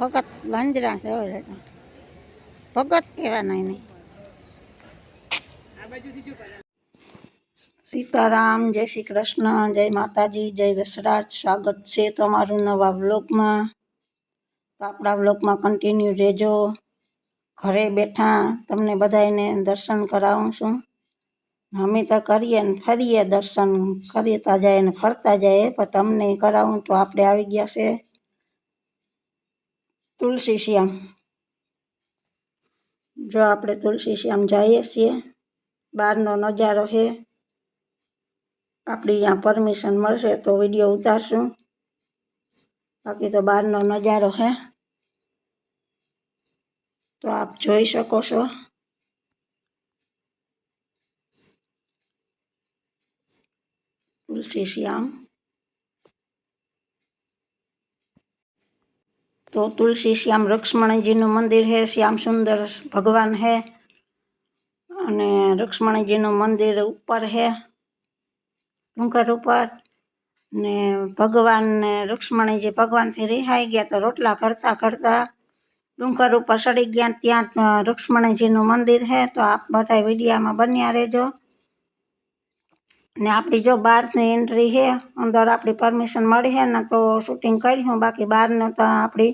ભગત વાંદરા છે હવે. ભગત કહેવાના એને સીતારામ, જય શ્રી કૃષ્ણ, જય માતાજી, જય વસરાજ. સ્વાગત છે તમારું નવા વ્લોગમાં. તો આપણા વ્લોગમાં કન્ટિન્યુ રહેજો. ઘરે બેઠા તમને બધાને દર્શન કરાવું છું. અમે તો કરીએ ને ફરીએ દર્શન કરતા જાય ને ફરતા જાય. પણ તમને કરાવું તો આપણે આવી ગયા છે. તુલસી શ્યામ. જો આપણે તુલસી શ્યામ જઈએ છીએ. બહારનો નજારો છે. આપણી ત્યાં પરમિશન મળશે તો વીડિયો ઉતારશું. બાકી તો બહારનો નજારો છે. તો આપ જોઈ શકો છો. તુલસી શ્યામ. તો તુલસી શ્યામ લક્ષ્મણજીનું મંદિર હે, શ્યામ સુંદર ભગવાન છે અને લક્ષ્મણજીનું મંદિર ઉપર છે ડુંગર ઉપર. ને ભગવાન ને લક્ષ્મણજી ભગવાનથી રિહાઈ ગયા તો રોટલા કરતા કરતા ડુંગર ઉપર ચડી ગયા ત્યાં લક્ષ્મણજીનું મંદિર છે તો આપ બધા વિડીયામાં બન્યા રહેજો. ને આપણી જો બહારની એન્ટ્રી છે, અંદર આપણી પરમિશન મળી છે ને તો શૂટિંગ કર્યું બાકી બહારને તો આપણી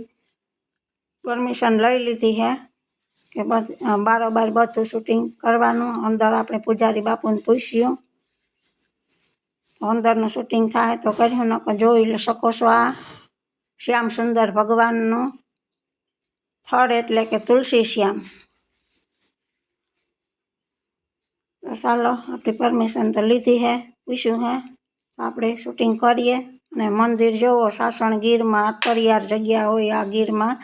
પરમિશન લઈ લીધી છે કે બારોબાર બધું શૂટિંગ કરવાનું. અંદર આપણે પૂજારી બાપુને પૂછ્યું, અંદરનું શૂટિંગ થાય તો કર્યું, નકર જોઈ શકો છો આ શ્યામ સુંદર ભગવાનનું થળ એટલે કે તુલસી શ્યામ. ચાલો આપણી પરમિશન તો લીધી હે, પૂછ્યું હે આપણે શૂટિંગ કરીએ. અને મંદિર જોવો, સાસણ ગીરમાં તરિયાર જગ્યા હોય આ ગીરમાં.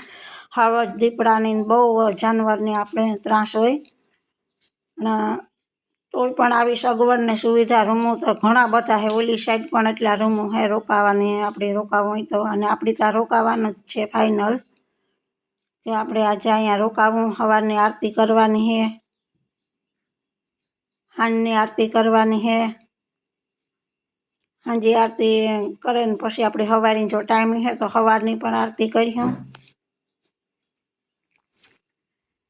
હાવજ દીપડાની બહુ જાનવરની આપણે ત્રાસ હોય. અને તોય પણ આવી સગવડને સુવિધા રૂમો તો ઘણા બધા હે, ઓલી સાઈડ પણ એટલા રૂમો હે, રોકાવાની, આપણે રોકાવું હોય તો. અને આપણી ત્યાં રોકાવાનું જ છે ફાઇનલ કે આપણે આજે અહીંયા રોકાવું સવારની આરતી કરવાની છે સાંજની આરતી કરવાની છે સાંજે આરતી કરે ને પછી આપણે સવારની જો ટાઈમ છે તો સવારની પણ આરતી કરીશું.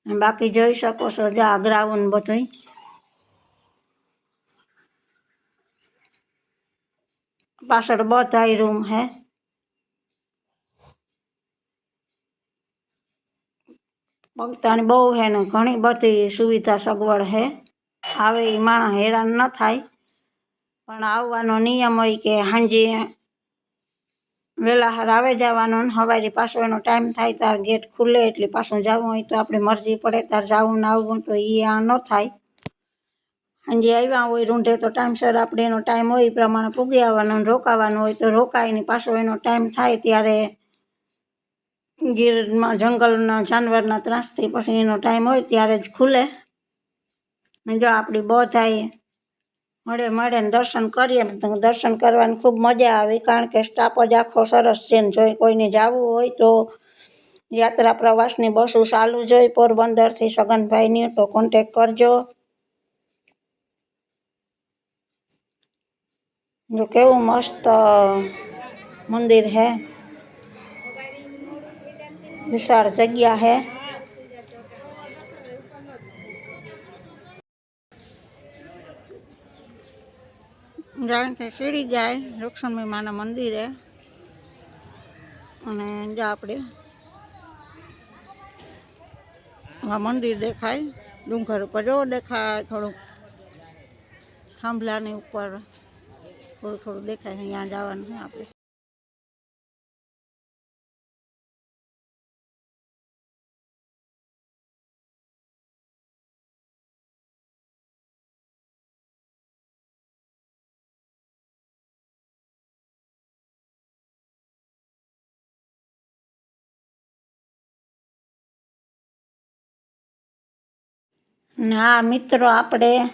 અને બાકી જોઈ શકો છો જા ગ્રાઉન્ડ બધું પાછળ બધાય રૂમ હે. ભક્તાની બહુ હે ને ઘણી બધી સુવિધા સગવડ હે. આવે એ માણસ હેરાન ન થાય. પણ આવવાનો નિયમ હોય કે સાંજે વહેલા આવે જવાનો ને સવારે પાછો એનો ટાઈમ થાય, તાર ગેટ ખુલે એટલે પાછું જવું હોય તો આપણી મરજી પડે, તાર જવું ને આવવું તો એ આ ન થાય. સાંજે આવ્યા હોય, રૂંઢે તો ટાઈમસર આપણે એનો ટાઈમ હોય એ પ્રમાણે પૂગી આવવાનો ને રોકાવાનું હોય તો રોકાય ને પાછો એનો ટાઈમ થાય ત્યારે ગીરમાં જંગલના જાનવરના ત્રાસથી પછી એનો ટાઈમ હોય ત્યારે જ ખુલે. ને જો આપણી બધાય મળે મળે ને દર્શન કરીએ દર્શન કરવાની ખૂબ મજા આવે, કારણ કે સ્ટાફ જ આખો સરસ છે ને જો કોઈને જવું હોય તો યાત્રા પ્રવાસની બસો ચાલુ જ પોરબંદરથી સગનભાઈની તો કોન્ટેક કરજો. જો કેવું મસ્ત મંદિર હે. વિશાળ જગ્યા હે. જાણ કે સીડી જાય લક્ષ્મી માના મંદિરે. અને જા આપણે. આ મંદિર દેખાય, ડુંગર ઉપર જો દેખાય થોડુંક. થાંભલાની ઉપર થોડું થોડું દેખાય, અહીંયા જવાનું આપણે. ના મિત્રો, આપણે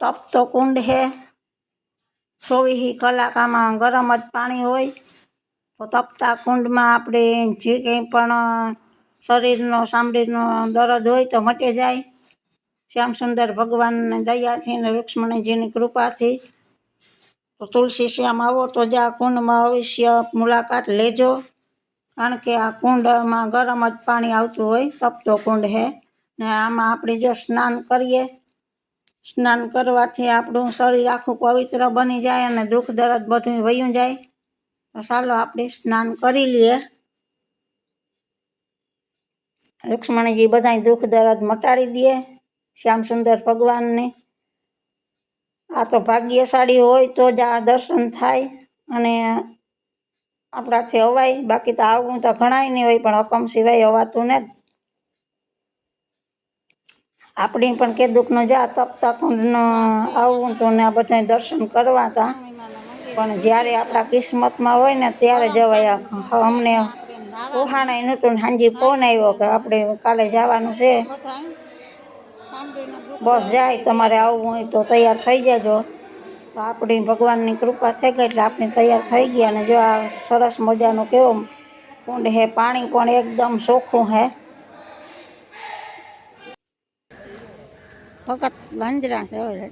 તપતો કુંડ છે. ચોવીસ કલાકામાં ગરમ જ પાણી હોય. તો તપતા કુંડમાં આપણે જે કંઈ પણ શરીરનો ચામડીનો દરદ હોય તો મટે જાય. શ્યામ સુંદર ભગવાનની દયાથી અને લક્ષ્મણજીની કૃપાથી. તો તુલસી શ્યામ, આવો તો જ આ કુંડમાં અવશ્ય મુલાકાત લેજો. કારણ કે આ કુંડમાં ગરમ જ પાણી આવતું હોય, તપતો કુંડ છે. ને આમાં આપણે જો સ્નાન કરીએ, સ્નાન કરવાથી આપણું શરીર આખું પવિત્ર બની જાય અને દુઃખ, દરદ બધું વયું જાય. તો ચાલો આપણે સ્નાન કરી લઈએ. લક્ષ્મણજી બધા દુઃખ, દરદ મટાડી દે શ્યામ સુંદર ભગવાનને. આ તો ભાગ્યશાળી હોય તો જ આ દર્શન થાય અને આપણાથી અવાય. બાકી તો આવવું તો ઘણાય નહીં હોય, પણ હકમ સિવાય અવાતું ને આપણી પણ કે દુઃખનો જા તપતા કુંડનો આવવું તો ને આ બધા દર્શન કરવા હતા પણ જ્યારે આપણા કિસ્મતમાં હોય ને ત્યારે જવાય અમને ઉહાણા નહોતું હાંજી ફોન આવ્યો કે આપણે કાલે જવાનું છે. બસ જાય, તમારે આવવું હોય તો તૈયાર થઈ જજો. તો આપણી ભગવાનની કૃપા થઈ ગઈ એટલે આપણે તૈયાર થઈ ગયા અને જો આ સરસ મજાનો કેવો કુંડ હે, પાણી પણ એકદમ ચોખ્ખું હે. ભગત વાંદરા છે હવે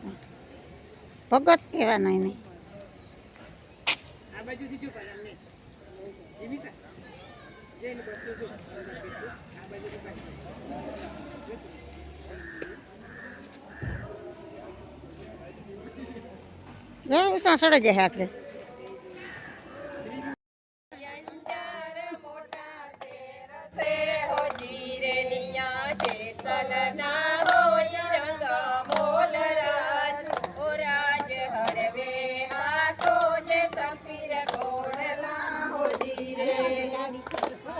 ભગત કહેવાના એને ઉસા સડે જાય આપણે.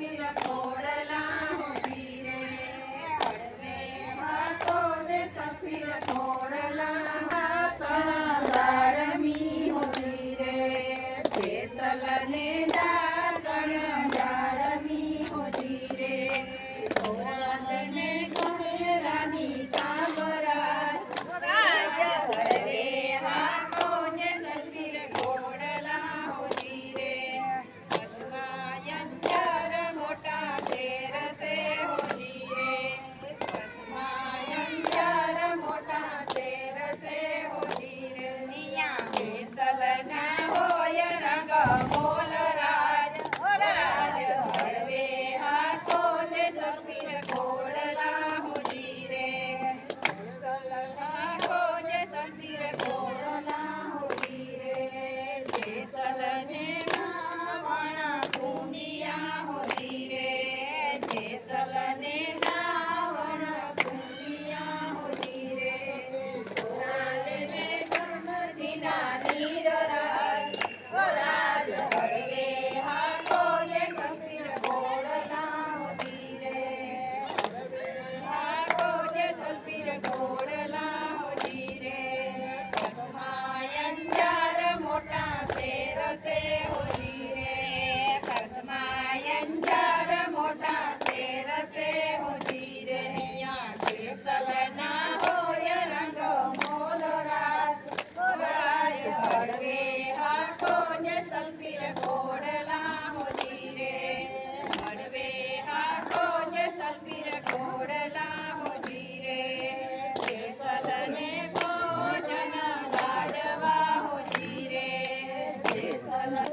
feet up forward. Thank you.